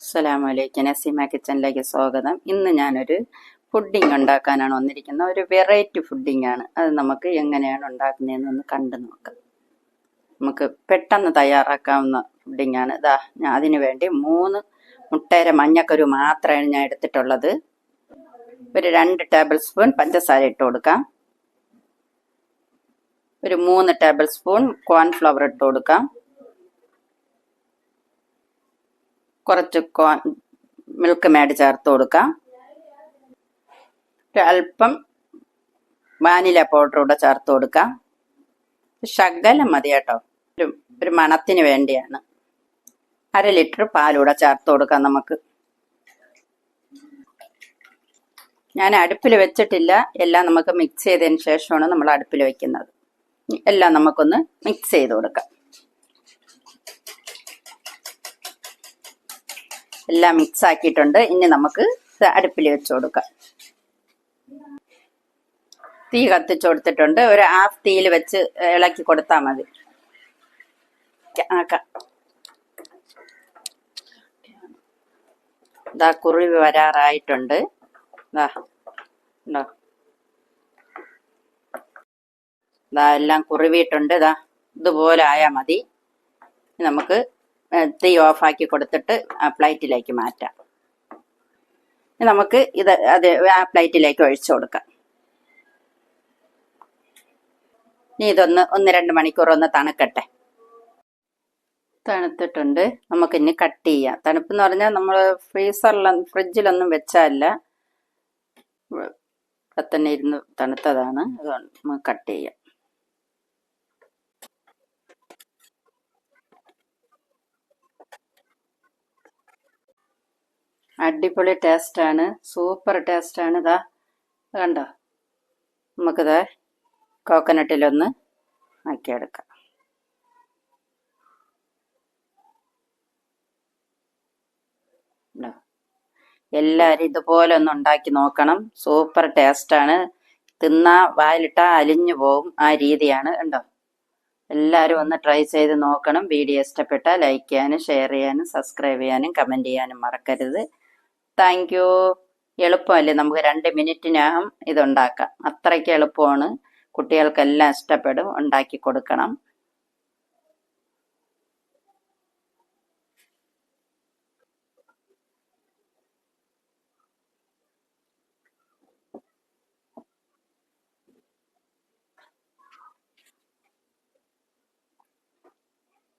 അസ്സലാമലൈക്കും. നസീമ കിച്ചണിലേക്ക് സ്വാഗതം. ഇന്ന് ഞാനൊരു ഫുഡിങ് ഉണ്ടാക്കാനാണ് വന്നിരിക്കുന്നത്. ഒരു വെറൈറ്റി ഫുഡിങ് ആണ് അത് നമുക്ക് എങ്ങനെയാണ് ഉണ്ടാക്കുന്നതെന്നൊന്ന് കണ്ടു നോക്കാം. നമുക്ക് പെട്ടെന്ന് തയ്യാറാക്കാവുന്ന ഫുഡിങ് ആണ് ഇതാ ഞാൻ അതിന് വേണ്ടി മൂന്ന് മുട്ടയുടെ മഞ്ഞക്കരു മാത്രമാണ് ഞാൻ എടുത്തിട്ടുള്ളത്. ഒരു രണ്ട് ടേബിൾ സ്പൂൺ പഞ്ചസാര ഇട്ട് കൊടുക്കാം. ഒരു മൂന്ന് ടേബിൾ സ്പൂൺ കോൺഫ്ലവർ ഇട്ട് കൊടുക്കാം. കുറച്ച് കോൺ മിൽക്ക് മേഡ് ചേർത്ത് കൊടുക്കാം. അല്പം വാനില പൗഡർ കൂടെ ചേർത്ത് കൊടുക്കാം. ശകലം മതി കേട്ടോ. ഒരു ഒരു മണത്തിന് വേണ്ടിയാണ്. അര ലിറ്റർ പാലൂടെ ചേർത്ത് കൊടുക്കാം നമുക്ക്. ഞാൻ അടുപ്പിൽ വെച്ചിട്ടില്ല. എല്ലാം നമുക്ക് മിക്സ് ചെയ്തതിന് ശേഷമാണ് നമ്മൾ അടുപ്പിൽ വെക്കുന്നത്. എല്ലാം നമുക്കൊന്ന് മിക്സ് ചെയ്ത് കൊടുക്കാം. എല്ലാം മിക്സ് ആക്കിയിട്ടുണ്ട്. ഇനി നമുക്ക് അടുപ്പിൽ വെച്ച് കൊടുക്കാം. തീ കത്തിച്ചു കൊടുത്തിട്ടുണ്ട്. ഒരു ഹാഫ് തീയിൽ വെച്ച് ഇളക്കി കൊടുത്താൽ മതി. ഇതാ കുറുവി വരാറായിട്ടുണ്ട്. ഇതാ ഇതാ എല്ലാം കുറുവിയിട്ടുണ്ട്. ഇതാ ഇതുപോലെ ആയാൽ മതി. നമുക്ക് തീ ഓഫാക്കി കൊടുത്തിട്ട് ആ പ്ലേറ്റിലേക്ക് മാറ്റാം. നമുക്ക് ഇത് അത് ആ പ്ലേറ്റിലേക്ക് ഒഴിച്ചു കൊടുക്കാം. ഇനി ഇതൊന്ന് ഒന്ന് രണ്ട് മണിക്കൂർ ഒന്ന് തണുക്കട്ടെ. തണുത്തിട്ടുണ്ട്. നമുക്ക് ഇനി കട്ട് ചെയ്യാം. തണുപ്പ് എന്ന് പറഞ്ഞാൽ നമ്മൾ ഫ്രീസറിൽ ഫ്രിഡ്ജിലൊന്നും വെച്ചല്ല. ഇവിടെ ഇരുന്ന് തണുത്തതാണ്. അതുകൊണ്ട് നമുക്ക് കട്ട് ചെയ്യാം. അടിപൊളി ടേസ്റ്റ് ആണ് സൂപ്പർ ടേസ്റ്റ് ആണ് ഇതാ കണ്ടോ? നമുക്കിത് കോക്കനട്ടിലൊന്ന് ആക്കിയെടുക്കാം? എല്ലാവരും ഇതുപോലെ ഒന്ന് ഉണ്ടാക്കി നോക്കണം. സൂപ്പർ ടേസ്റ്റാണ്. തിന്നാ വായിലിട്ടാ അലിഞ്ഞു പോകും ആ രീതിയാണ്. ഉണ്ടോ എല്ലാവരും ഒന്ന് ട്രൈ ചെയ്ത് നോക്കണം. വീഡിയോ ഇഷ്ടപ്പെട്ടാൽ ലൈക്ക് ചെയ്യാനും ഷെയർ ചെയ്യാനും സബ്സ്ക്രൈബ് ചെയ്യാനും കമന്റ് ചെയ്യാനും മറക്കരുത്. താങ്ക് യു എളുപ്പമല്ലേ നമുക്ക് രണ്ട് മിനിറ്റിനകം ഇതുണ്ടാക്കാം. അത്രയ്ക്ക് എളുപ്പമാണ്. കുട്ടികൾക്കെല്ലാം ഇഷ്ടപ്പെടും. ഉണ്ടാക്കി കൊടുക്കണം.